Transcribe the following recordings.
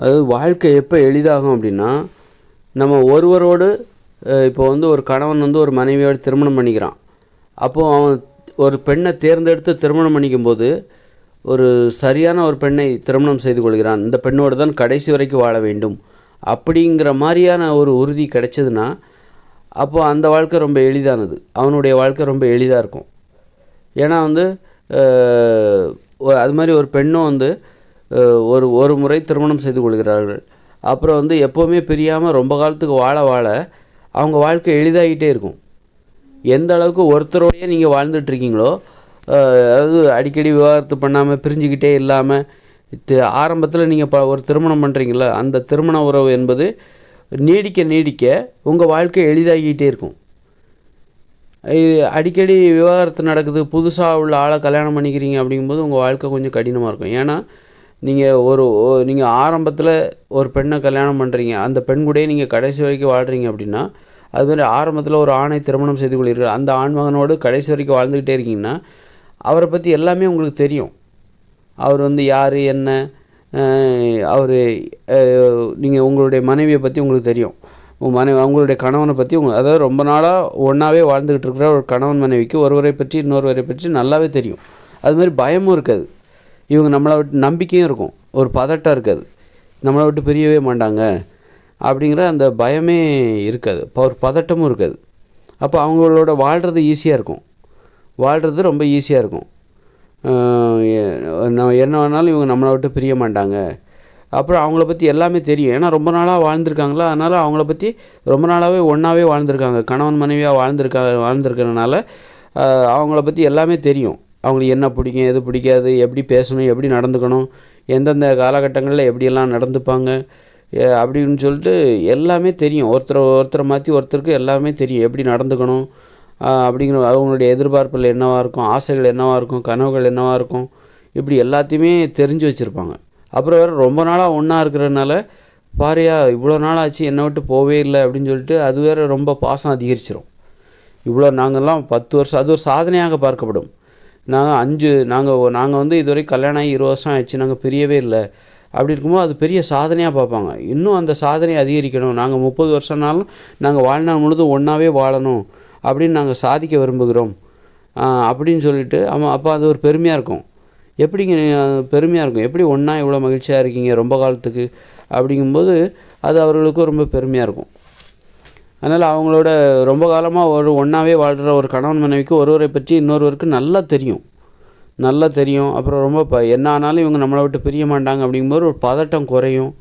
அதாவது வாழ்க்கை எப்போ எளிதாகும் அப்படின்னா நம்ம ஒருவரோடு இப்போ வந்து ஒரு கணவன் வந்து ஒரு மனைவியோடு திருமணம் பண்ணிக்கிறான். அப்போது அவன் ஒரு பெண்ணை தேர்ந்தெடுத்து திருமணம் பண்ணிக்கும்போது ஒரு சரியான ஒரு பெண்ணை திருமணம் செய்து கொள்கிறான். இந்த பெண்ணோடு தான் கடைசி வரைக்கும் வாழ வேண்டும். அப்படிங்கிற மாதிரியான ஒரு உறுதி கிடைச்சதுன்னா அப்போது அந்த வாழ்க்கை ரொம்ப எளிதானது. அவனுடைய வாழ்க்கை ரொம்ப எளிதாக இருக்கும். ஏன்னா வந்து அது மாதிரி ஒரு பெண்ணும் வந்து ஒரு ஒரு முறை திருமணம் செய்து கொள்கிறார்கள். அப்புறம் வந்து எப்போவுமே பிரியாமல் ரொம்ப காலத்துக்கு வாழ வாழ அவங்க வாழ்க்கை எளிதாகிட்டே இருக்கும். எந்த அளவுக்கு ஒருத்தரோடையே நீங்கள் வாழ்ந்துட்டுருக்கீங்களோ அதாவது அடிக்கடி விவாகரத்து பண்ணாமல் பிரிஞ்சுக்கிட்டே இல்லாமல் ஆரம்பத்தில் நீங்கள் ப ஒரு திருமணம் பண்ணுறீங்களா அந்த திருமண உறவு என்பது நீடிக்க நீடிக்க உங்கள் வாழ்க்கை எளிதாகிட்டே இருக்கும். அடிக்கடி விவாகரத்து நடக்குது புதுசாக உள்ள ஆளை கல்யாணம் பண்ணிக்கிறீங்க அப்படிங்கும்போது உங்கள் வாழ்க்கை கொஞ்சம் கடினமாக இருக்கும். ஏன்னா நீங்கள் ஒரு நீங்கள் ஆரம்பத்தில் ஒரு பெண்ணை கல்யாணம் பண்ணுறீங்க அந்த பெண் கூடயே நீங்கள் கடைசி வரைக்கும் வாழ்கிறீங்க அப்படின்னா அது மாதிரி ஆரம்பத்தில் ஒரு ஆணை திருமணம் செய்து கொள்கிறீர்கள். அந்த ஆண்மகனோடு கடைசி வரைக்கும் வாழ்ந்துக்கிட்டே இருக்கீங்கன்னா அவரை பற்றி எல்லாமே உங்களுக்கு தெரியும். அவர் வந்து யார் என்ன அவர் நீங்கள் உங்களுடைய மனைவியை பற்றி உங்களுக்கு தெரியும். உங்கள் மனைவி அவங்களுடைய கணவனை பற்றி உங்கள் அதாவது ரொம்ப நாளாக ஒன்றாவே வாழ்ந்துக்கிட்டு இருக்கிற ஒரு கணவன் மனைவிக்கு ஒருவரை பற்றி இன்னொருவரை பற்றி நல்லாவே தெரியும். அது மாதிரி பயமும் இருக்காது. இவங்க நம்மளை விட்டு நம்பிக்கையும் இருக்கும். ஒரு பதட்டம் இருக்காது. நம்மளை விட்டு பிரியவே மாட்டாங்க. அப்படிங்கிற அந்த பயமே இருக்காது. ஒரு பதட்டமும் இருக்காது. அப்போ அவங்களோட வாழ்கிறது ஈஸியாக இருக்கும். வாழ்கிறது ரொம்ப ஈஸியாக இருக்கும். நம்ம என்ன வேணாலும் இவங்க நம்மளை விட்டு பிரிய மாட்டாங்க. அப்புறம் அவங்கள பற்றி எல்லாமே தெரியும். ஏன்னா ரொம்ப நாளாக வாழ்ந்திருக்காங்களா? அதனால் அவங்கள பற்றி ரொம்ப நாளாகவே ஒன்றாவே வாழ்ந்திருக்காங்க. கணவன் மனைவியாக வாழ்ந்திருக்கா வாழ்ந்திருக்கிறனால அவங்கள பற்றி எல்லாமே தெரியும். அவங்களுக்கு என்ன பிடிக்கும் எது பிடிக்காது எப்படி பேசணும் எப்படி நடந்துக்கணும் எந்தெந்த காலகட்டங்களில் எப்படியெல்லாம் நடந்துப்பாங்க அப்படின்னு சொல்லிட்டு எல்லாமே தெரியும். ஒருத்தரை ஒருத்தரை மாற்றி ஒருத்தருக்கு எல்லாமே தெரியும். எப்படி நடந்துக்கணும் அப்படிங்கிற அவங்களுடைய எதிர்பார்ப்புகள் என்னவாக இருக்கும் ஆசைகள் என்னவாக இருக்கும் கனவுகள் என்னவாக இருக்கும் இப்படி எல்லாத்தையுமே தெரிஞ்சு வச்சுருப்பாங்க. அப்புறம் வேறு ரொம்ப நாளாக ஒன்றா இருக்கிறதுனால பாரியா இவ்வளோ நாள் ஆச்சு என்னை விட்டு போவே இல்லை அப்படின்னு சொல்லிட்டு அது வேறு ரொம்ப பாசம் அதிகரிச்சிரும். இவ்வளோ நாங்கள்லாம் பத்து வருஷம் அது ஒரு சாதனையாக பார்க்கப்படும். நாங்கள் அஞ்சு நாங்கள் நாங்கள் வந்து இதுவரை கல்யாணம் ஆகி இருபது வருஷம் ஆயிடுச்சு நாங்கள் பிரியவே இல்லை. அப்படி இருக்கும்போது அது பெரிய சாதனையாக பார்ப்பாங்க. இன்னும் அந்த சாதனையை அதிகரிக்கணும். நாங்கள் முப்பது வருஷம்னாலும் நாங்கள் வாழ்நாள் முழுதும் ஒன்றாவே வாழணும் அப்படின்னு நாங்கள் சாதிக்க விரும்புகிறோம். அப்படின்னு சொல்லிட்டு ஆமாம் அப்போ அது ஒரு பெருமையாக இருக்கும். எப்படிங்க பெருமையாக இருக்கும். எப்படி ஒன்றா இவ்வளோ மகிழ்ச்சியாக இருக்கீங்க ரொம்ப காலத்துக்கு? அப்படிங்கும்போது அது அவர்களுக்கும் ரொம்ப பெருமையாக இருக்கும். அதனால் அவங்களோட ரொம்ப காலமாக ஒரு ஒன்றாவே வாழ்கிற ஒரு கணவன் மனைவிக்கு ஒருவரை பற்றி இன்னொருவருக்கு நல்லா தெரியும். நல்லா தெரியும். அப்புறம் ரொம்ப ப என்ன ஆனாலும் இவங்க நம்மளை விட்டு பிரிய மாட்டாங்க அப்படிங்கும்போது ஒரு பதட்டம் குறையும்.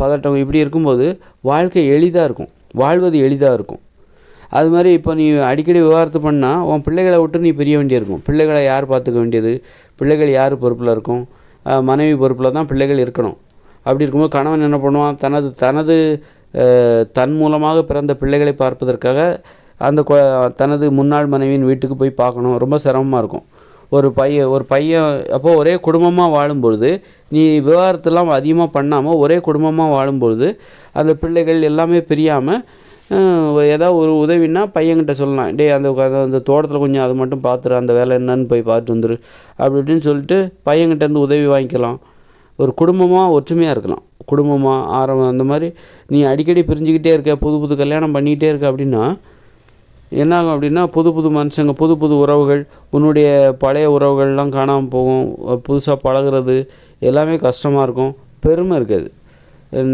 பதட்டம் இப்படி இருக்கும்போது வாழ்க்கை எளிதாக இருக்கும். வாழ்வது எளிதாக இருக்கும். அது மாதிரி இப்போ நீ அடிக்கடி விவகாரத்து பண்ணால் உன் பிள்ளைகளை விட்டு நீ பிரிய வேண்டியிருக்கும். பிள்ளைகளை யார் பார்த்துக்க வேண்டியது? பிள்ளைகள் யார் பொறுப்பில் இருக்கும்? மனைவி பொறுப்பில் தான் பிள்ளைகள் இருக்கணும். அப்படி இருக்கும்போது கணவன் என்ன பண்ணுவான்? தனது தனது தன் மூலமாக பிறந்த பிள்ளைகளை பார்ப்பதற்காக அந்த கொ- தனது முன்னாள் மனைவியின் வீட்டுக்கு போய் பார்க்கணும். ரொம்ப சிரமமாக இருக்கும். ஒரு பையன் ஒரு பையன் அப்போ ஒரே குடும்பமாக வாழும்பொழுது நீ விவகாரத்தெல்லாம் அதிகமாக பண்ணாமல் ஒரே குடும்பமாக வாழும்பொழுது அந்த பிள்ளைகள் எல்லாமே பிரியாமல் ஏதாவது ஒரு உதவின்னா பையன்கிட்ட சொல்லலாம். டேய் அந்த அந்த தோட்டத்தில் கொஞ்சம் அது மட்டும் பார்த்துரு அந்த வேலை என்னன்னு போய் பார்த்துட்டு வந்துரு அப்படி இப்படின்னு சொல்லிட்டு பையன்கிட்ட இருந்து உதவி வாங்கிக்கலாம். ஒரு குடும்பமாக ஒற்றுமையாக இருக்கலாம். குடும்பமாக ஆரம்பம் அந்த மாதிரி நீ அடிக்கடி பிரிஞ்சுக்கிட்டே இருக்க புது புது கல்யாணம் பண்ணிக்கிட்டே இருக்க அப்படின்னா என்னாகும் அப்படின்னா புது புது மனுஷங்க புது புது உறவுகள் உன்னுடைய பழைய உறவுகள்லாம் காணாமல் போகும். புதுசாக பழகுறது எல்லாமே கஷ்டமாக இருக்கும். பெருமை இருக்காது.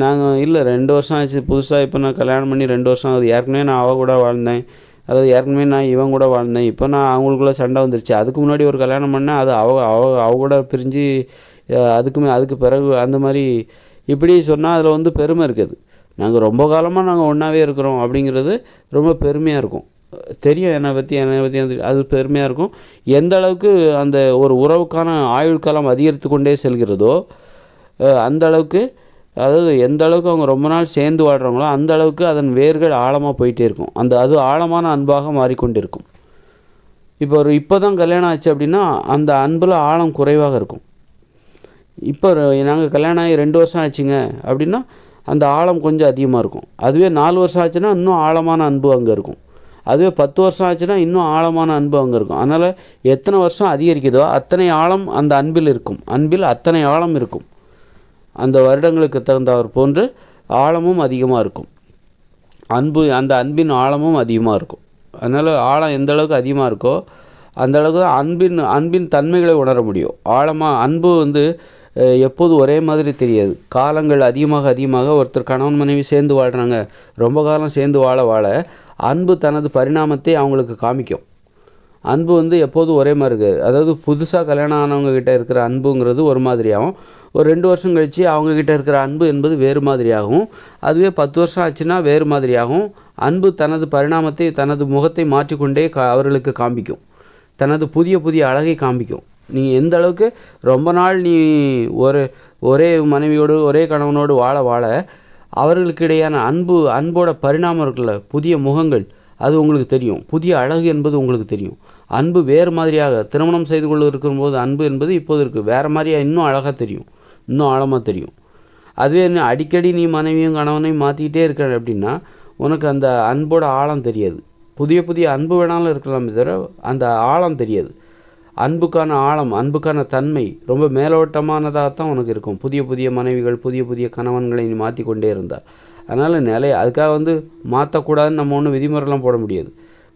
நாங்கள் இல்லை ரெண்டு வருஷம் ஆச்சு. புதுசாக இப்போ நான் கல்யாணம் பண்ணி ரெண்டு வருஷம் ஆகுது. ஏற்கனவே நான் அவள் கூட வாழ்ந்தேன். அதாவது ஏற்கனவே நான் இவன் கூட வாழ்ந்தேன். இப்போ நான் அவங்களுக்குள்ள சண்டை வந்துருச்சு. அதுக்கு முன்னாடி ஒரு கல்யாணம் பண்ணேன். அது அவ அவ அவ கூட பிரிஞ்சு அதுக்குமே அதுக்கு பிறகு அந்த மாதிரி இப்படி சொன்னால் அதில் வந்து பெருமை இருக்குது. நாங்கள் ரொம்ப காலமாக நாங்கள் ஒன்றாவே இருக்கிறோம் அப்படிங்கிறது ரொம்ப பெருமையாக இருக்கும். தெரியும் என்னை பற்றி என்னை பற்றி அது- அது பெருமையாக இருக்கும். எந்த அளவுக்கு அந்த ஒரு உறவுக்கான ஆயுள் காலம் அதிகரித்து கொண்டே செல்கிறதோ அந்த அளவுக்கு அதாவது எந்த அளவுக்கு அவங்க ரொம்ப நாள் சேர்ந்து வாழ்கிறாங்களோ அந்த அளவுக்கு அதன் வேர்கள் ஆழமாக போயிட்டே இருக்கும். அந்த அது ஆழமான அன்பாக மாறிக்கொண்டிருக்கும். இப்போ ஒரு இப்போ தான் கல்யாணம் ஆச்சு அப்படின்னா அந்த அன்பில் ஆழம் குறைவாக இருக்கும். இப்போ நாங்கள் கல்யாணம் ஆகி ரெண்டு வருஷம் ஆச்சுங்க. அப்படின்னா அந்த ஆழம் கொஞ்சம் அதிகமாக இருக்கும். அதுவே நாலு வருஷம் ஆச்சுன்னா இன்னும் ஆழமான அன்பு அங்கே இருக்கும். அதுவே பத்து வருஷம் ஆச்சுன்னா இன்னும் ஆழமான அன்பு அங்கே இருக்கும். அதனால் எத்தனை வருஷம் அதிகரிக்குதோ அத்தனை ஆழம் அந்த அன்பில் இருக்கும். அன்பில் அத்தனை ஆழம் இருக்கும். அந்த வருடங்களுக்கு தகுந்தவர் போன்று ஆழமும் அதிகமாக இருக்கும். அன்பு அந்த அன்பின் ஆழமும் அதிகமாக இருக்கும். அதனால் ஆழம் எந்த அளவுக்கு அதிகமாக இருக்கோ அந்த அளவுக்கு தான் அன்பின் அன்பின் தன்மைகளை உணர முடியும். ஆழமாக அன்பு வந்து எப்போது ஒரே மாதிரி தெரியாது. காலங்கள் அதிகமாக அதிகமாக ஒருத்தர் கணவன் மனைவி சேர்ந்து வாழ்கிறாங்க ரொம்ப காலம் சேர்ந்து வாழ வாழ அன்பு தனது பரிணாமத்தை அவங்களுக்கு காமிக்கும். அன்பு வந்து எப்போதும் ஒரே மாதிரி இருக்குது அதாவது புதுசாக கல்யாணம் ஆனவங்கக்கிட்ட இருக்கிற அன்புங்கிறது ஒரு மாதிரியாகவும் ஒரு ரெண்டு வருஷம் கழித்து அவங்கக்கிட்ட இருக்கிற அன்பு என்பது வேறு மாதிரியாகும். அதுவே பத்து வருஷம் ஆச்சுன்னா வேறு மாதிரியாகும். அன்பு தனது பரிணாமத்தை தனது முகத்தை மாற்றிக்கொண்டே கா அவர்களுக்கு காமிக்கும். தனது புதிய புதிய அழகை காமிக்கும். நீ எந்த அளவுக்கு ரொம்ப நாள் நீ ஒரு ஒரே மனைவியோடு ஒரே கணவனோடு வாழ வாழ அவர்களுக்கு இடையான அன்பு அன்போட பரிணாமம் இருக்குல்ல புதிய முகங்கள் அது உங்களுக்கு தெரியும். புதிய அழகு என்பது உங்களுக்கு தெரியும். அன்பு வேறு மாதிரியாக திருமணம் செய்து கொள்ள இருக்கும்போது அன்பு என்பது இப்போது இருக்குது வேறு மாதிரியாக இன்னும் அழகாக தெரியும். இன்னும் ஆழமாக தெரியும். அதுவே நீ அடிக்கடி நீ மனைவியும் கணவனையும் மாற்றிக்கிட்டே இருக்க அப்படின்னா உனக்கு அந்த அன்போட ஆழம் தெரியாது. புதிய புதிய அன்பு வேணாலும் இருக்கலாமே தவிர அந்த ஆழம் தெரியாது. அன்புக்கான ஆழம் அன்புக்கான தன்மை ரொம்ப மேலோட்டமானதாக தான் உனக்கு இருக்கும். புதிய புதிய மனைவிகள் புதிய புதிய கணவன்களை நீ மாற்றி கொண்டே இருந்தால். அதனால் நிலை அதுக்காக வந்து மாற்றக்கூடாதுன்னு நம்ம ஒன்றும் விதிமுறைலாம் போட முடியாது.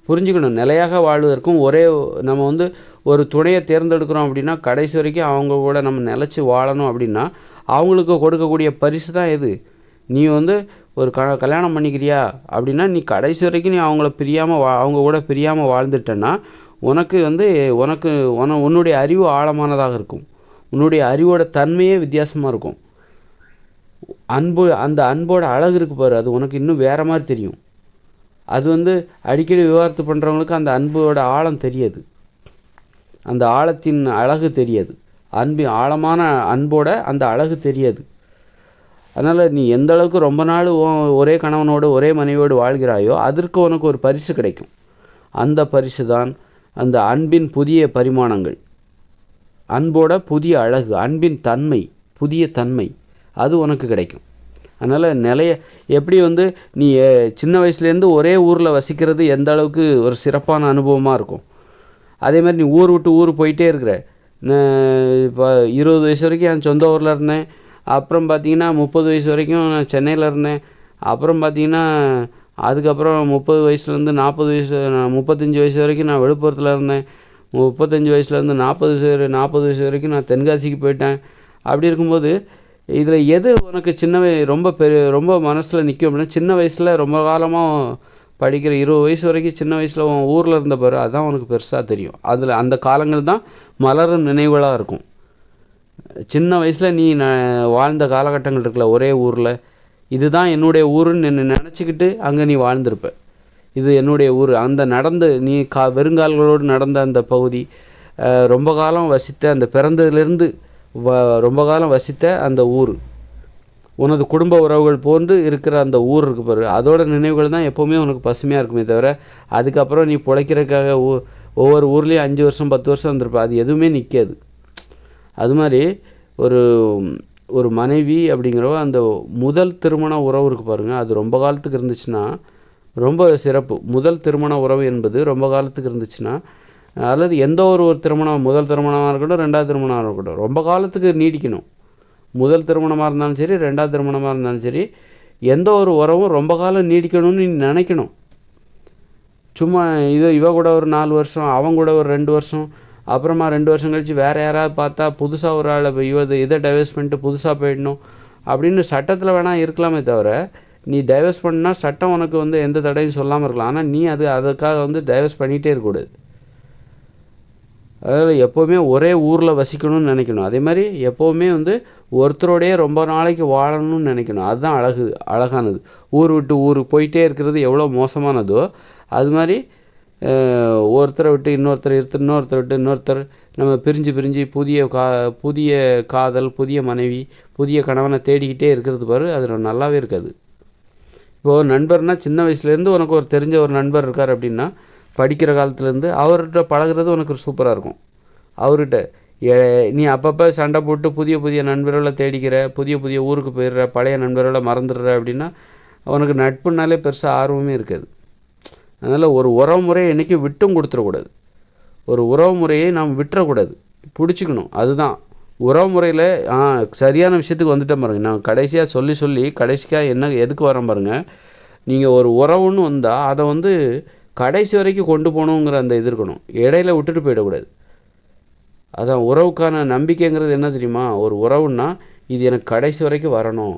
புரிஞ்சுக்கணும். நிலையாக வாழ்வதற்கும் ஒரே நம்ம வந்து ஒரு துணையை தேர்ந்தெடுக்கிறோம் அப்படின்னா கடைசி வரைக்கும் அவங்க கூட நம்ம நிலச்சி வாழணும் அப்படின்னா அவங்களுக்கு கொடுக்கக்கூடிய பரிசு தான் எது? நீ வந்து ஒரு க கல்யாணம் பண்ணிக்கிறியா அப்படின்னா நீ கடைசி வரைக்கும் நீ அவங்கள பிரியாமல் வா அவங்க கூட பிரியாமல் வாழ்ந்துட்டேன்னா உனக்கு வந்து உனக்கு உன உன்னுடைய அறிவு ஆழமானதாக இருக்கும். உன்னுடைய அறிவோட தன்மையே வித்தியாசமாக இருக்கும். அன்பு அந்த அன்போட அழகு இருக்கு பாரு அது உனக்கு இன்னும் வேறு மாதிரி தெரியும். அது வந்து அடிக்கடி விவாகரத்து பண்ணுறவங்களுக்கு அந்த அன்போட ஆழம் தெரியாது. அந்த ஆழத்தின் அழகு தெரியாது. அன்பு ஆழமான அன்போட அந்த அழகு தெரியாது. அதனால் நீ எந்த அளவுக்கு ரொம்ப நாள் ஒரே கணவனோடு ஒரே மனைவியோடு வாழ்கிறாயோ அதற்கு உனக்கு ஒரு பரிசு கிடைக்கும். அந்த பரிசு தான் அந்த அன்பின் புதிய பரிமாணங்கள். அன்போட புதிய அழகு அன்பின் தன்மை புதிய தன்மை அது உனக்கு கிடைக்கும். அதனால் நிலைய எப்படி வந்து நீ சின்ன வயசுலேருந்து ஒரே ஊரில் வசிக்கிறது எந்த அளவுக்கு ஒரு சிறப்பான அனுபவமாக இருக்கும். அதே மாதிரி நீ ஊர் விட்டு ஊர் போயிட்டே இருக்கிற இப்போ இருபது வயசு வரைக்கும் என் சொந்த ஊரில் இருந்தேன். அப்புறம் பார்த்தீங்கன்னா முப்பது வயசு வரைக்கும் நான் சென்னையில் இருந்தேன். அப்புறம் பார்த்தீங்கன்னா அதுக்கப்புறம் முப்பது வயசுலேருந்து நாற்பது வயசு நான் முப்பத்தஞ்சு வயசு வரைக்கும் நான் விழுப்புரத்தில் இருந்தேன். முப்பத்தஞ்சு வயசுலேருந்து நாற்பது வயசு வரை நாற்பது வயசு வரைக்கும் நான் தென்காசிக்கு போயிட்டேன். அப்படி இருக்கும்போது இதில் எது உனக்கு சின்ன வய ரொம்ப பெரிய ரொம்ப மனசில் நிற்கும் அப்படின்னா சின்ன வயசில் ரொம்ப காலமாக படிக்கிற இருபது வயசு வரைக்கும் சின்ன வயசில் உன் ஊரில் இருந்த பாரு அதுதான் உனக்கு பெருசாக தெரியும். அதில் அந்த காலங்கள் தான் மலரும் நினைவுகளாக இருக்கும். சின்ன வயசில் நீ வாழ்ந்த காலகட்டங்கள் இருக்குல்ல ஒரே ஊரில் இதுதான் என்னுடைய ஊருன்னு என்னை நினச்சிக்கிட்டு அங்கே நீ வாழ்ந்திருப்ப. இது என்னுடைய ஊர். அந்த நடந்து நீ கா வெறுங்கால்களோடு நடந்த அந்த பகுதி ரொம்ப காலம் வசித்த அந்த பிறந்ததுலேருந்து வ ரொம்ப காலம் வசித்த அந்த ஊர். உனது குடும்ப உறவுகள் போன்று இருக்கிற அந்த ஊர் இருக்கு பாரு. அதோட நினைவுகள் தான் எப்போவுமே உனக்கு பசுமையாக இருக்குமே தவிர அதுக்கப்புறம் நீ பிழைக்கிறதுக்காக ஊ ஒவ்வொரு ஊர்லேயும் அஞ்சு வருஷம் பத்து வருஷம் வந்திருப்ப. அது எதுவுமே நிற்காது அது மாதிரி ஒரு ஒரு மனைவி அப்படிங்கிறவ அந்த முதல் திருமண உறவு இருக்கு பாருங்கள் அது ரொம்ப காலத்துக்கு இருந்துச்சுன்னா ரொம்ப சிறப்பு. முதல் திருமண உறவு என்பது ரொம்ப காலத்துக்கு இருந்துச்சுன்னா அல்லது எந்த ஒரு ஒரு திருமணம் முதல் திருமணமாக இருக்கட்டும் ரெண்டாவது திருமணமாக இருக்கட்டும் ரொம்ப காலத்துக்கு நீடிக்கணும். முதல் திருமணமாக இருந்தாலும் சரி ரெண்டாவது திருமணமாக இருந்தாலும் சரி எந்த ஒரு உறவும் ரொம்ப காலம் நீடிக்கணும்னு நீ நினைக்கணும். சும்மா இது இவ கூட ஒரு நாலு வருஷம் அவங்க கூட ஒரு ரெண்டு வருஷம் அப்புறமா ரெண்டு வருஷம் கழித்து வேறு யாராவது பார்த்தா புதுசாக ஒரு ஆளை இவ இதை டைவர்ஸ் பண்ணிட்டு புதுசாக போயிடணும் அப்படின்னு சட்டத்தில் வேணால் இருக்கலாமே தவிர நீ டைவர்ஸ் பண்ணால் சட்டம் உனக்கு வந்து எந்த தடையும் சொல்லாமல் இருக்கலாம். ஆனால் நீ அது அதுக்காக வந்து டைவர்ஸ் பண்ணிகிட்டே இருக்கக்கூடாது. அதாவது எப்போவுமே ஒரே ஊரில் வசிக்கணும்னு நினைக்கணும். அதே மாதிரி எப்போவுமே வந்து ஒருத்தரோடையே ரொம்ப நாளைக்கு வாழணும்னு நினைக்கணும். அதுதான் அழகு அழகானது. ஊர் விட்டு ஊருக்கு போயிட்டே இருக்கிறது எவ்வளோ மோசமானதோ அது மாதிரி ஒருத்தரை விட்டு இன்னொருத்தர் எடுத்து இன்னொருத்தரை விட்டு இன்னொருத்தர் நம்ம பிரிஞ்சு பிரிஞ்சு புதிய கா புதிய காதல் புதிய மனைவி புதிய கணவனை தேடிக்கிட்டே இருக்கிறது பாரு அது நல்லாவே இருக்காது. இப்போது நண்பர்னால் சின்ன வயசுலேருந்து உனக்கு ஒரு தெரிஞ்ச ஒரு நண்பர் இருக்கார் அப்படின்னா படிக்கிற காலத்துலேருந்து அவர்கிட்ட பழகுறது உனக்கு சூப்பராக இருக்கும். அவர்கிட்ட ஏ- நீ அப்பப்போ சண்டை போட்டு புதிய புதிய நண்பர்களை தேடிக்கிற புதிய புதிய ஊருக்கு போயிடுற பழைய நண்பர்களை மறந்துடுற அப்படின்னா உனக்கு நட்புனாலே பெருசாக ஆர்வமே இருக்காது. அதனால் ஒரு உறவு முறையை என்றைக்கும் விட்டும் கொடுத்துடக்கூடாது. ஒரு உறவு முறையை நாம் விட்டுறக்கூடாது. பிடிச்சிக்கணும். அதுதான். உறவு முறையில் ஆ சரியான விஷயத்துக்கு வந்துட்டேன் பாருங்கள் நான் கடைசியாக சொல்லி சொல்லி கடைசியாக என்ன எதுக்கு வரேன் பாருங்கள் நீங்கள் ஒரு உறவுன்னு வந்தால் அதை வந்து கடைசி வரைக்கும் கொண்டு போகணுங்கிற அந்த இது இருக்கணும். இடையில விட்டுட்டு போயிடக்கூடாது. அதான் உறவுக்கான நம்பிக்கைங்கிறது என்ன தெரியுமா? ஒரு உறவுன்னா இது எனக்கு கடைசி வரைக்கும் வரணும்.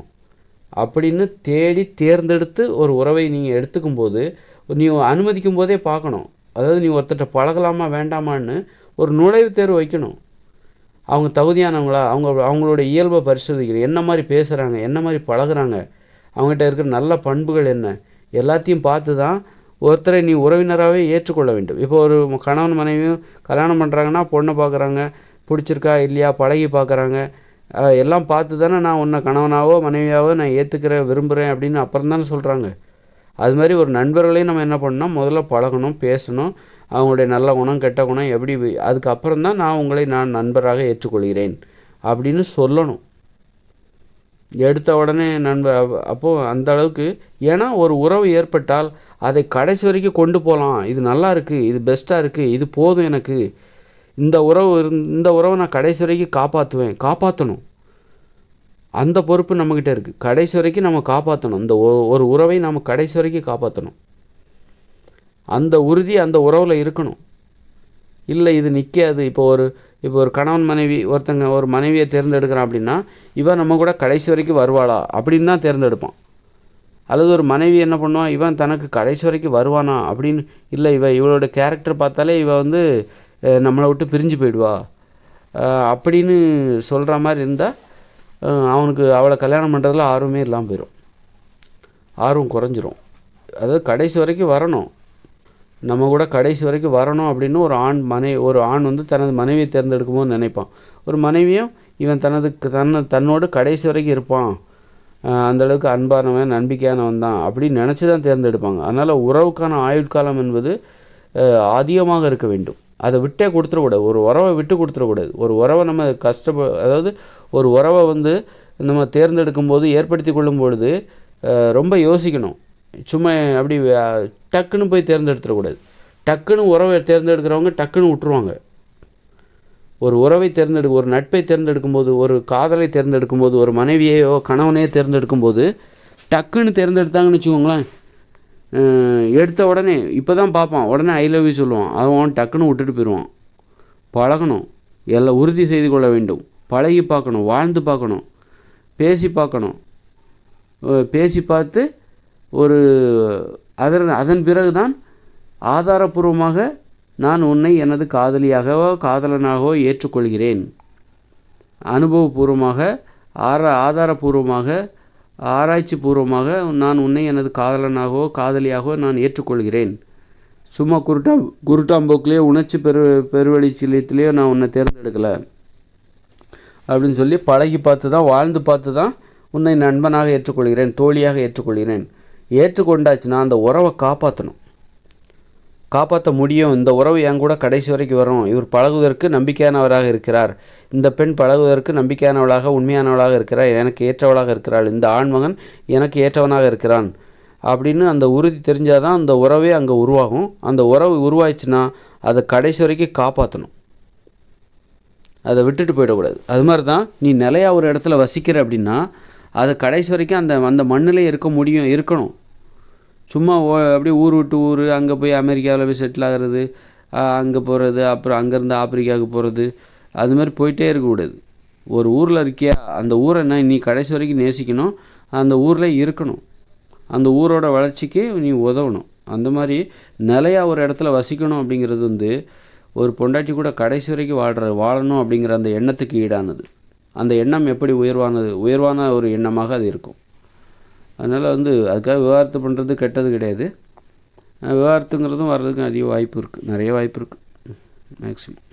அப்படின்னு தேடி தேர்ந்தெடுத்து ஒரு உறவை நீங்கள் எடுத்துக்கும் போது நீ அனுமதிக்கும் போதே பார்க்கணும். அதாவது நீ ஒருத்தர்கிட்ட பழகலாமா வேண்டாமான்னு ஒரு நுழைவுத் தேர்வு வைக்கணும். அவங்க தகுதியானவங்களா அவங்க அவங்களோட இயல்பை பரிசோதிக்கணும் என்ன மாதிரி பேசுகிறாங்க என்ன மாதிரி பழகுறாங்க அவங்ககிட்ட இருக்கிற நல்ல பண்புகள் என்ன எல்லாத்தையும் பார்த்து தான் ஒருத்தரை நீ உறவினராகவே ஏற்றுக்கொள்ள வேண்டும். இப்போ ஒரு கணவன் மனைவியும் கல்யாணம் பண்ணுறாங்கன்னா பொண்ணை பார்க்குறாங்க பிடிச்சிருக்கா இல்லையா பழகி பார்க்குறாங்க எல்லாம் பார்த்து தானே நான் உன்னை கணவனாவோ மனைவியாவோ நான் ஏற்றுக்கிறேன் விரும்புகிறேன் அப்படின்னு அப்புறம் தானே சொல்கிறாங்க அது மாதிரி ஒரு நண்பர்களையும் நம்ம என்ன பண்ணணும்? முதல்ல பழகணும் பேசணும். அவங்களுடைய நல்ல குணம் கெட்ட குணம் எப்படி அதுக்கப்புறம் தான் நான் உங்களை நான் நண்பராக ஏற்றுக்கொள்கிறேன் அப்படின்னு சொல்லணும். எடுத்த உடனே நண்பர் அப்போது அந்த அளவுக்கு ஏன்னா ஒரு உறவு ஏற்பட்டால் அதை கடைசி வரைக்கும் கொண்டு போகலாம். இது நல்லா இருக்குது இது பெஸ்ட்டாக இருக்குது இது போதும் எனக்கு. இந்த உறவு இருந்- இந்த உறவை நான் கடைசி வரைக்கும் காப்பாற்றுவேன் காப்பாற்றணும் அந்த பொறுப்பு நம்மக்கிட்ட இருக்குது கடைசி வரைக்கும் நம்ம காப்பாற்றணும் இந்த ஒரு உறவை நம்ம கடைசி வரைக்கும் காப்பாற்றணும் அந்த உறுதி அந்த உறவில் இருக்கணும். இல்லை இது நிற்காது இப்போ ஒரு இப்போ ஒரு கணவன் மனைவி ஒருத்தங்க ஒரு மனைவியை தேர்ந்தெடுக்கிறான் அப்படின்னா இவன் நம்ம கூட கடைசி வரைக்கும் வருவாளா? அப்படின்னு தான் தேர்ந்தெடுப்பான். அல்லது ஒரு மனைவி என்ன பண்ணுவான் இவன் தனக்கு கடைசி வரைக்கும் வருவானா? அப்படின்னு இல்லை இவன் இவளோட கேரக்டர் பார்த்தாலே இவன் வந்து நம்மளை விட்டு பிரிஞ்சு போயிடுவா. அப்படின்னு சொல்கிற மாதிரி இருந்தால் அவனுக்கு அவளை கல்யாணம் பண்ணுறதுல ஆர்வமே இல்லாமல் போயிடும் ஆர்வம் குறைஞ்சிரும். அதாவது கடைசி வரைக்கும் வரணும். நம்ம கூட கடைசி வரைக்கும் வரணும் அப்படின்னு ஒரு ஆண் மனை ஒரு ஆண் வந்து தனது மனைவியை தேர்ந்தெடுக்கும் போது நினைப்பான். ஒரு மனைவியும் இவன் தனது தன்னை தன்னோடு கடைசி வரைக்கும் இருப்பான். அந்தளவுக்கு அன்பானவன் நம்பிக்கையானவன் தான் அப்படின்னு நினச்சி தான் தேர்ந்தெடுப்பாங்க. அதனால் உறவுக்கான ஆயுட்காலம் என்பது அதிகமாக இருக்க வேண்டும். அதை விட்டே கொடுத்துடக்கூடாது. ஒரு உறவை விட்டு கொடுத்துடக்கூடாது. ஒரு உறவை நம்ம கஷ்டப்ப அதாவது ஒரு உறவை வந்து நம்ம தேர்ந்தெடுக்கும் போது ஏற்படுத்தி கொள்ளும் பொழுது ரொம்ப யோசிக்கணும். சும்மா அப்படி டக்குன்னு போய் தேர்ந்தெடுத்துடக்கூடாது. டக்குன்னு உறவை தேர்ந்தெடுக்கிறவங்க டக்குன்னு விட்டுருவாங்க. ஒரு உறவை தேர்ந்தெடு ஒரு நட்பை தேர்ந்தெடுக்கும் போது ஒரு காதலை தேர்ந்தெடுக்கும் போது ஒரு மனைவியையோ கணவனையோ தேர்ந்தெடுக்கும் போது டக்குன்னு தேர்ந்தெடுத்தாங்கன்னு வச்சுக்கோங்களேன் எடுத்த உடனே இப்போ தான் பார்ப்பான். உடனே ஐ லவ் யூ சொல்லுவான். அவன் டக்குன்னு விட்டுட்டு போயிடுவான். பழகணும். எல்லாம் உறுதி செய்து கொள்ள வேண்டும். பழகி பார்க்கணும் வாழ்ந்து பார்க்கணும் பேசி பார்க்கணும். பேசி பார்த்து ஒரு அதன் அதன் பிறகு தான் ஆதாரபூர்வமாக நான் உன்னை எனது காதலியாகவோ காதலனாகவோ ஏற்றுக்கொள்கிறேன். அனுபவபூர்வமாக ஆர ஆதாரபூர்வமாக ஆராய்ச்சி பூர்வமாக நான் உன்னை எனது காதலனாகவோ காதலியாகவோ நான் ஏற்றுக்கொள்கிறேன். சும்மா குருட்டா குருட்டாம்போக்குலேயோ உணர்ச்சி பெரு பெருவெளிச்சிலத்திலேயோ நான் உன்னை தேர்ந்தெடுக்கலை. அப்படின்னு சொல்லி பழகி பார்த்து தான் வாழ்ந்து பார்த்து தான் உன்னை நண்பனாக ஏற்றுக்கொள்கிறேன் தோழியாக ஏற்றுக்கொள்கிறேன். ஏற்றுக்கொண்டாச்சுன்னா அந்த உறவை காப்பாற்றணும் காப்பாற்ற முடியும். இந்த உறவு என் கூட கடைசி வரைக்கும் வரும். இவர் பழகுவதற்கு நம்பிக்கையானவராக இருக்கிறார். இந்த பெண் பழகுவதற்கு நம்பிக்கையானவளாக உண்மையானவளாக இருக்கிறார். எனக்கு ஏற்றவளாக இருக்கிறாள். இந்த ஆண்மகன் எனக்கு ஏற்றவனாக இருக்கிறான். அப்படின்னு அந்த உறுதி தெரிஞ்சால் தான் அந்த உறவே அங்கே உருவாகும். அந்த உறவு உருவாயிடுச்சுன்னா அதை கடைசி வரைக்கும் காப்பாற்றணும் அதை விட்டுட்டு போயிடக்கூடாது. அது மாதிரி தான் நீ நிலையா ஒரு இடத்துல வசிக்கிற அப்படின்னா அதை கடைசி வரைக்கும் அந்த அந்த மண்ணிலே இருக்க முடியும் இருக்கணும். சும்மா ஓ அப்படியே ஊர் விட்டு ஊர் அங்கே போய் அமெரிக்காவில் போய் செட்டில் ஆகிறது அங்கே போகிறது அப்புறம் அங்கேருந்து ஆப்பிரிக்காவுக்கு போகிறது அது மாதிரி போயிட்டே இருக்கக்கூடாது. ஒரு ஊரில் இருக்கியா அந்த ஊரை என்ன நீ கடைசி வரைக்கும் நேசிக்கணும் அந்த ஊரில் இருக்கணும். அந்த ஊரோட வளர்ச்சிக்கு நீ உதவணும். அந்த மாதிரி நிலையாக ஒரு இடத்துல வசிக்கணும் அப்படிங்கிறது வந்து ஒரு பொண்டாட்டி கூட கடைசி வரைக்கும் வாழ்கிற வாழணும் அப்படிங்கிற அந்த எண்ணத்துக்கு ஈடானது. அந்த எண்ணம் எப்படி உயர்வானது? உயர்வான ஒரு எண்ணமாக அது இருக்கும். அதனால் வந்து அதுக்காக விவாகரத்து பண்ணுறது கெட்டது கிடையாது. விவகாரத்துங்கிறதும் விவாகரத்துங்கிறதும் வர்றதுக்கு அதிக வாய்ப்பு இருக்குது நிறைய வாய்ப்பு இருக்குது மேக்ஸிமம்